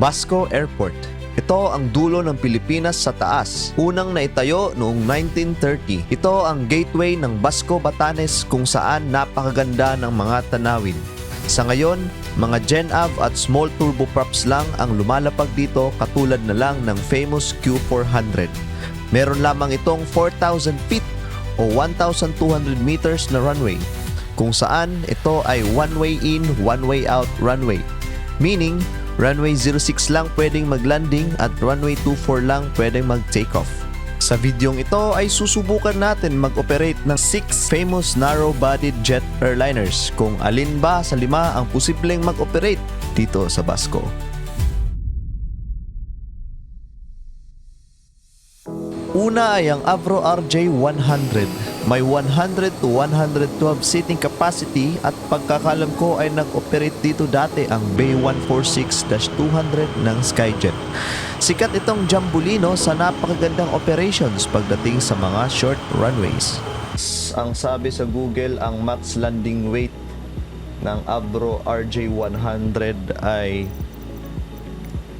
Basco Airport. Ito ang dulo ng Pilipinas sa taas. Unang naitayo noong 1930. Ito ang gateway ng Basco Batanes kung saan napakaganda ng mga tanawin. Sa ngayon, mga Gen Av at small turboprops lang ang lumalapag dito katulad na lang ng famous Q400. Meron lamang itong 4,000 feet o 1,200 meters na runway kung saan ito ay one-way in, one-way out runway. Meaning, runway 06 lang pwedeng maglanding at runway 24 lang pwedeng mag-take off. Sa videong ito ay susubukan natin mag-operate ng 6 famous narrow-bodied jet airliners kung alin ba sa lima ang posibleng mag-operate dito sa Basco. Una ay ang Avro RJ100. May 100 to 112 seating capacity at pagkakalam ko ay nag-operate dito dati ang Bay 146-200 ng Skyjet. Sikat itong Jambulino sa napakagandang operations pagdating sa mga short runways. Ang sabi sa Google, ang max landing weight ng Avro RJ100 ay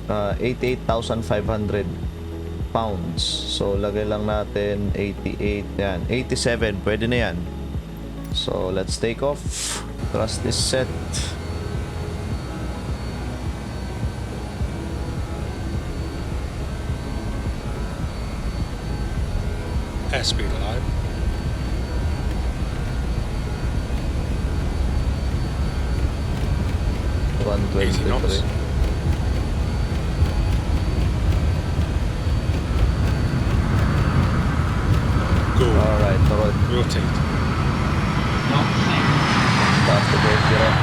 uh, 88,500 pounds. So, lagay lang natin 88. Yan. 87. Pwede na yan. So, let's take off. Thrust is set. Airspeed alive. Easy knots. Go. Alright. Alright. Rotate. Taas the brake gear up.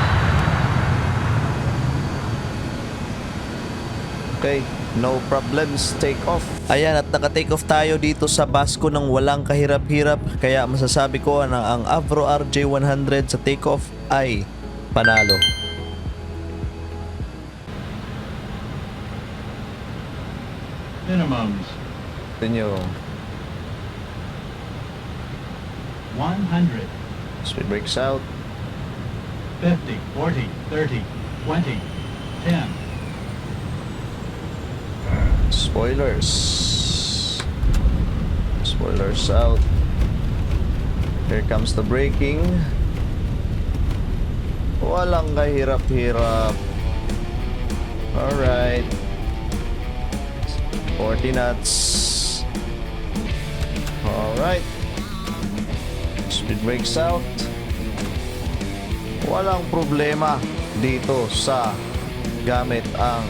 Okay, no problems, take off. Ayan, at naka-take off tayo dito sa Basco ng walang kahirap-hirap. Kaya masasabi ko na ang Avro RJ100 sa take off ay panalo. Minimums Ito 100, speed brakes out. 50, 40, 30, 20, 10, Spoilers. Spoilers out. Here comes the braking. Walang kahirap-hirap. Alright. 40 knots. Alright. Speed brakes out. Walang problema dito sa gamit ang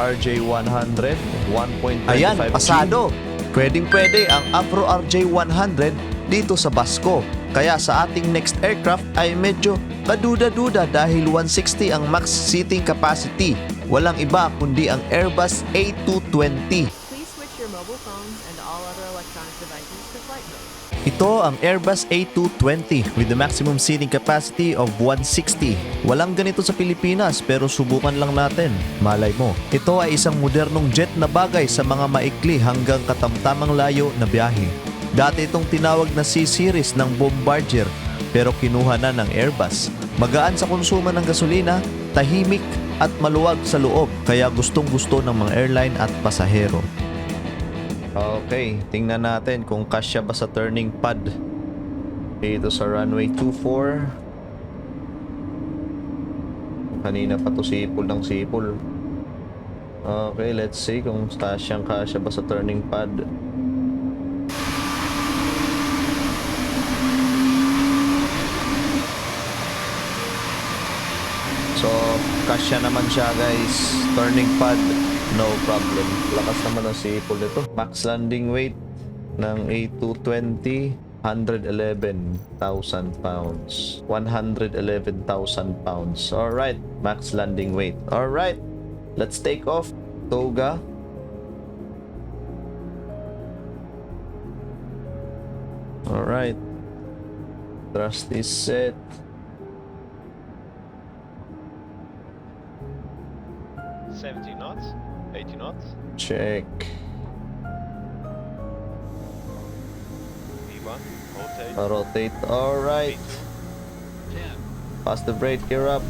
RJ100 1.25 Ayan, pasado. Pwedeng pwede ang Afro RJ100 dito sa Basco. Kaya sa ating next aircraft ay medyo kaduda-duda dahil 160 ang max seating capacity. Walang iba kundi ang Airbus A220. Ito ang Airbus A220 with the maximum seating capacity of 160. Walang ganito sa Pilipinas pero subukan lang natin. Malay mo. Ito ay isang modernong jet na bagay sa mga maikli hanggang katamtamang layo na biyahe. Dati itong tinawag na C-Series ng Bombardier pero kinuha na ng Airbus. Magaan sa konsumo ng gasolina, tahimik at maluwag sa loob kaya gustong gusto ng mga airline at pasahero. Okay, tingnan natin kung kasya ba sa turning pad dito sa runway 24. Kanina pa to sipol ng sipol. Okay, let's see kung kasyang kasya ba sa turning pad. So, kasya naman siya guys. Turning pad, no problem. Lakas naman ang sipol nito. Max landing weight ng A220, 111,000 pounds. 111,000 pounds. Alright, max landing weight. Alright, let's take off. Toga. Alright. Thrust is set. Seventy knots, eighty knots. Check. V1, rotate. Uh, rotate. Alright. 10, Pass the brake gear up.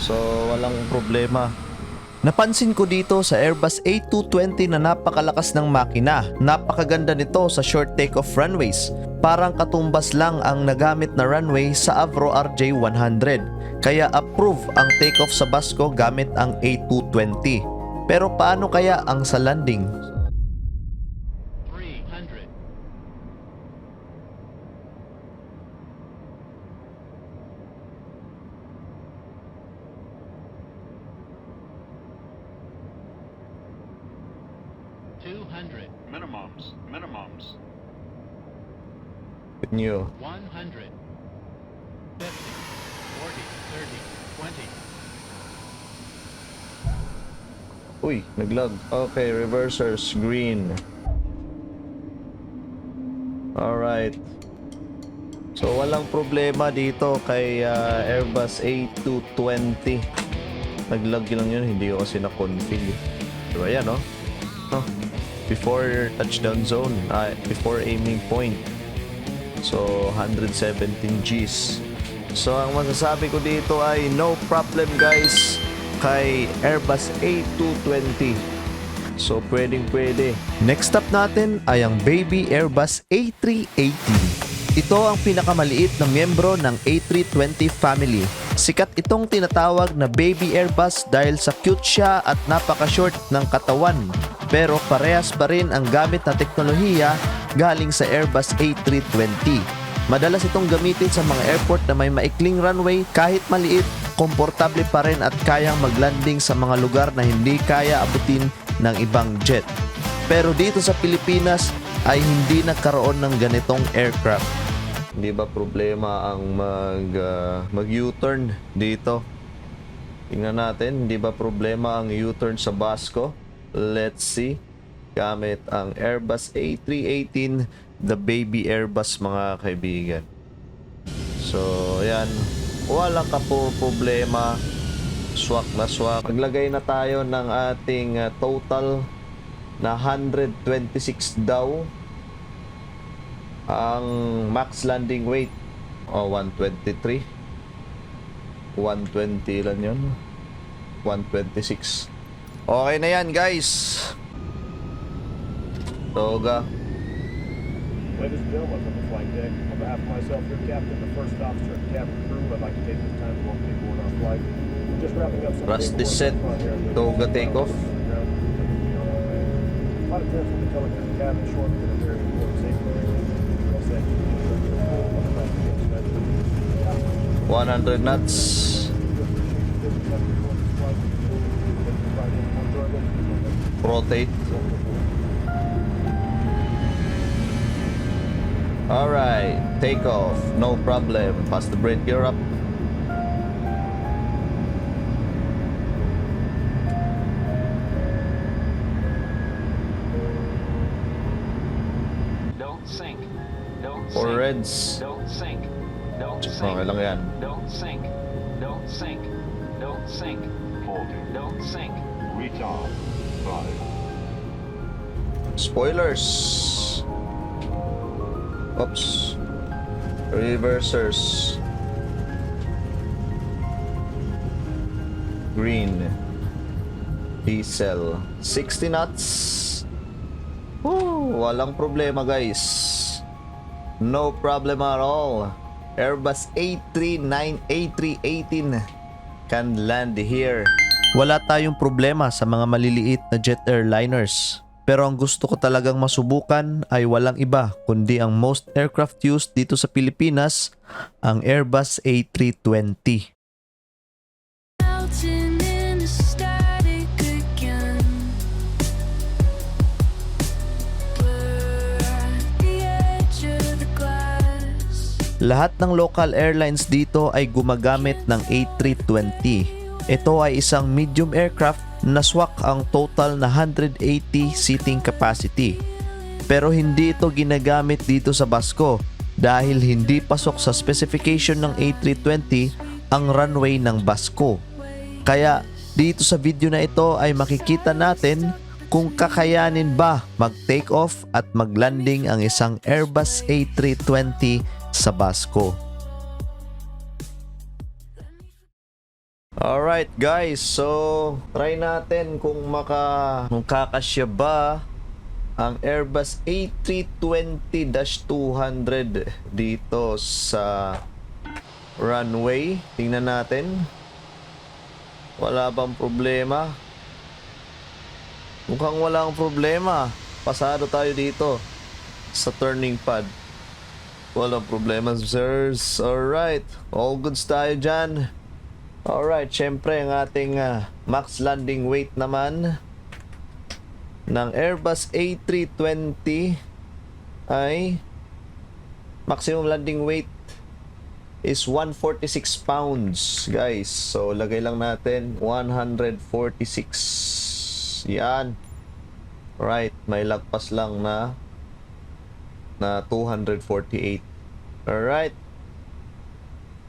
So, walang problema. Napansin ko dito sa Airbus A220 na napakalakas ng makina. Napakaganda nito sa short takeoff runways. Parang katumbas lang ang nagamit na runway sa Avro RJ100. Kaya approve ang takeoff sa Basco gamit ang A220. Pero paano kaya ang sa landing? Minimums, minimums. New. one hundred, fifty, forty, thirty, twenty. Uy, naglag. Okay, reversers, green. Alright. So, walang problema dito kay ah, Airbus A220. Naglag lang yun, hindi ko kasi na-config. Diba yan, no? No. Before touchdown zone, ah, before aiming point. So, 117 Gs. So, ang masasabi ko dito ay no problem guys kay Airbus A220. So, pwedeng pwede. Next up natin ay ang baby Airbus A380. Ito ang pinakamaliit na miyembro ng A320 family. Sikat itong tinatawag na baby Airbus dahil sa cute siya at napaka-short ng katawan. Pero parehas pa rin ang gamit na teknolohiya galing sa Airbus A320. Madalas itong gamitin sa mga airport na may maikling runway kahit maliit, komportable pa rin at kayang maglanding sa mga lugar na hindi kaya abutin ng ibang jet. Pero dito sa Pilipinas ay hindi nagkaroon ng ganitong aircraft. Hindi ba problema ang mag ah, mag U-turn dito? Tingnan natin, hindi ba problema ang U-turn sa Basco? Let's see. Gamit ang Airbus A318, the baby Airbus mga kaibigan. So, ayan. Walang ka po problema. Swak na swak. Maglagay na tayo ng ating uh, total na 126 daw ang max landing weight o 123 120 lang yun? 126 okay na yan guys. Toga. Ladies and gentlemen, from the flight deck, on behalf of myself, your captain, the first officer, and cabin crew, I'd like to take this time to welcome you aboard our flight. Just wrapping up some Rusty set, toga takeoff. Flight attendants will be coming to the cabin shortly with a 100 knots rotate Alright, take off, no problem. Pass the brake gear up. Don't sink. Don't sink. reds. Don't sink. Don't Okay sink. lang yan. Don't sink. Don't sink. Don't sink. Holding. Don't sink. Reach on. Five. Spoilers. Oops. Reversers. Green. Diesel. 60 knots. Woo, walang problema guys. No problem at all. Airbus A39, A318 can land here. Wala tayong problema sa mga maliliit na jet airliners. Pero ang gusto ko talagang masubukan ay walang iba kundi ang most aircraft used dito sa Pilipinas, ang Airbus A320. Lahat ng local airlines dito ay gumagamit ng A320. Ito ay isang medium aircraft na swak ang total na 180 seating capacity. Pero hindi ito ginagamit dito sa Basco dahil hindi pasok sa specification ng A320 ang runway ng Basco. Kaya dito sa video na ito ay makikita natin kung kakayanin ba mag-take off at mag-landing ang isang Airbus A320 sa Basco. Alright guys, so try natin kung maka kung kakasya ba ang Airbus A320-200 dito sa runway. Tingnan natin. Wala bang problema? Mukhang walang problema. Pasado tayo dito sa turning pad. Walang problema, sirs. Alright. All goods tayo dyan. Alright, syempre ang ating ah, max landing weight naman ng Airbus A320 ay maximum landing weight is 146 pounds, guys. So, lagay lang natin 146. Yan. Right, may lagpas lang na na 248. Alright.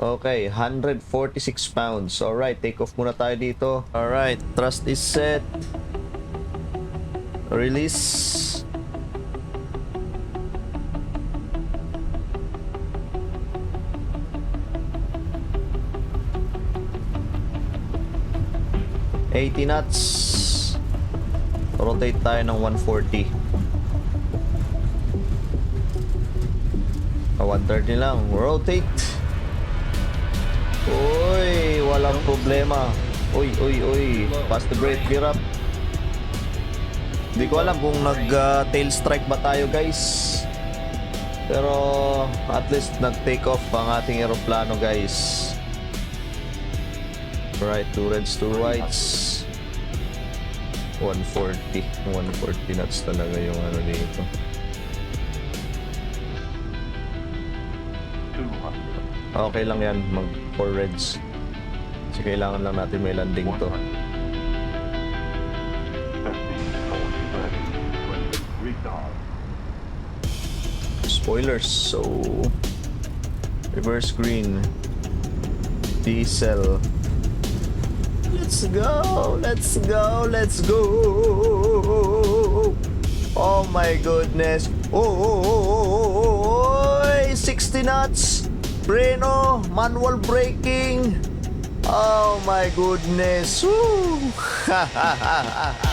Okay, 146 pounds. Alright, take off muna tayo dito. Alright, thrust is set. Release. Eighty knots. Rotate tayo ng 140. Ah, 130 lang. Rotate. Uy, walang problema. Uy, uy, uy. Pass the brake, gear up. Hindi ko alam kung nag-tail strike ba tayo, guys. Pero at least nag-take off ang ating eroplano, guys. Right, two reds, two whites. 140. 140 knots talaga yung ano dito. Okay lang yan, mag 4 reds. Kasi kailangan lang natin may landing to. 100. Testing. Forward ready. Clear. Retard. Spoilers, so reverse green, diesel. Let's go, let's go, let's go. Oh my goodness. Oh, oh, oh, oh, oh, oh, 60 knots. Breno, manual braking. Oh my goodness. Woo.